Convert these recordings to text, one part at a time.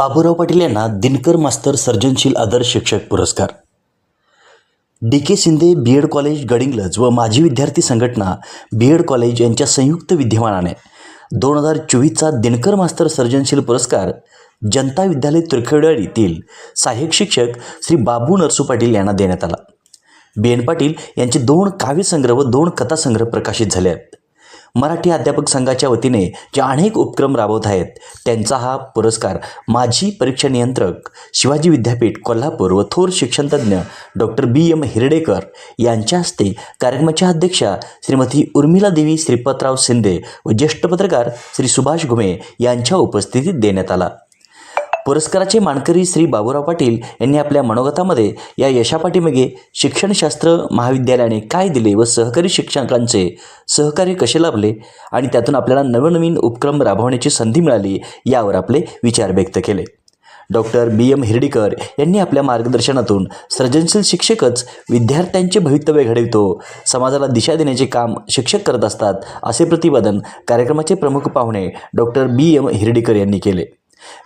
बाबूराव पाटील यांना दिनकर मास्तर सर्जनशील आदर्श शिक्षक पुरस्कार. D K Shinde B Ed college Gadhinglaj व माजी विद्यार्थी संघटना बी एड कॉलेज यांच्या संयुक्त विद्यमानाने दोन हजार चोवीसचा दिनकर मास्तर सर्जनशील पुरस्कार जनता विद्यालय तुरखेडवाडी येथील सहाय्यक शिक्षक श्री बाबू नरसू पाटील यांना देण्यात आला. बी एन पाटील यांचे दोन काव्यसंग्रह व दोन कथासंग्रह प्रकाशित झाले आहेत. मराठी अध्यापक संघाच्या वतीने जे अनेक उपक्रम राबवत आहेत त्यांचा हा पुरस्कार माजी परीक्षा नियंत्रक शिवाजी विद्यापीठ कोल्हापूर व थोर शिक्षणतज्ज्ञ डॉक्टर बी एम हिरडेकर यांच्या हस्ते कार्यक्रमाच्या अध्यक्षा श्रीमती उर्मिला देवी श्रीपतराव शिंदे व ज्येष्ठ पत्रकार श्री सुभाष घुमे यांच्या उपस्थितीत देण्यात आला. पुरस्काराचे मानकरी श्री बाबूराव पाटील यांनी आपल्या मनोगतामध्ये या यशापाठीमागे शिक्षणशास्त्र महाविद्यालयाने काय दिले व सहकारी शिक्षकांचे सहकार्य कसे लाभले आणि त्यातून आपल्याला नवनवीन उपक्रम राबवण्याची संधी मिळाली यावर आपले विचार व्यक्त केले. डॉक्टर बी. एम. हिरडीकर यांनी आपल्या मार्गदर्शनातून सर्जनशील शिक्षकच विद्यार्थ्यांचे भवितव्य घडवितो समाजाला दिशा देण्याचे काम शिक्षक करत असतात असे प्रतिपादन कार्यक्रमाचे प्रमुख पाहुणे डॉक्टर बी. एम. हिरडीकर यांनी केले.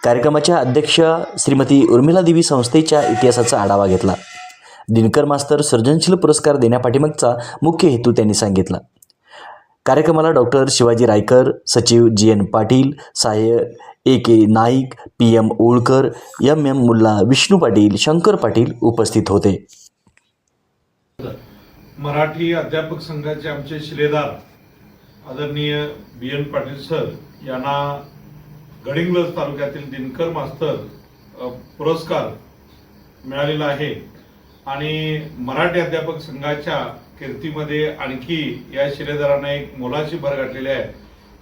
कार्यक्रमाच्या अध्यक्ष श्रीमती उर्मिला देवी संस्थेच्या इतिहासाचा आढावा घेतला. दिनकर मास्तर सर्जनशील पुरस्कार देण्यापाठीमागचा मुख्य हेतू त्यांनी सांगितला. कार्यक्रमाला डॉक्टर शिवाजी रायकर सचिव जी. एन. पाटील सहाय्य A. K. Naik P. M. Olkar M. M. Mulla Vishnu Patil Shankar Patil उपस्थित होते. मराठी अध्यापक संघाचे आमचे शिलेदार आदरणीय बी. एन. पाटील सर यांना गडिंग्लज तालुक्यातील दिनकर मास्तर पुरस्कार मिळालेला आहे. आणि मराठी अध्यापक संघाच्या कीर्तीमध्ये आणखी या शिलेदारांना एक मोलाची भर घातलेली आहे.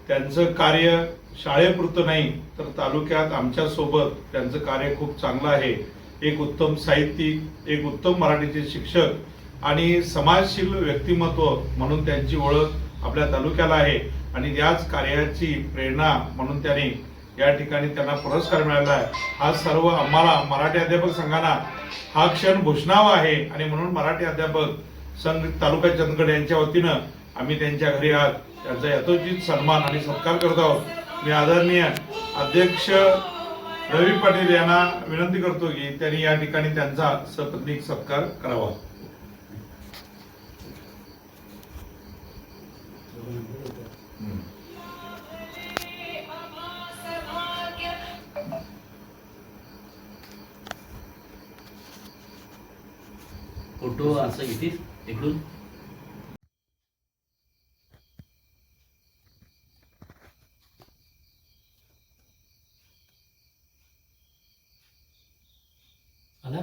त्यांचं कार्य शाळेपुरतं नाही तर तालुक्यात आमच्यासोबत त्यांचं कार्य खूप चांगलं आहे. एक उत्तम साहित्यिक एक उत्तम मराठीचे शिक्षक आणि समाजशील व्यक्तिमत्व म्हणून त्यांची ओळख आपल्या तालुक्याला आहे. आणि याच कार्याची प्रेरणा म्हणून त्यांनी या ठिकाणी त्यांना पुरस्कार मिळाला आहे. हा सर्व आम्हाला मराठी अध्यापक संघाना हा क्षण भूषणावा आहे. आणि म्हणून मराठी अध्यापक संघ तालुका चंदगड यांच्या वतीनं आम्ही त्यांच्या घरी आज त्यांचा यथोचित सन्मान आणि सत्कार करत आहोत. मी आदरणीय अध्यक्ष रवी पाटील यांना विनंती करतो की त्यांनी या ठिकाणी त्यांचा सपत्नीक सत्कार करावा. फोटो असं घेतील इकडून. आला?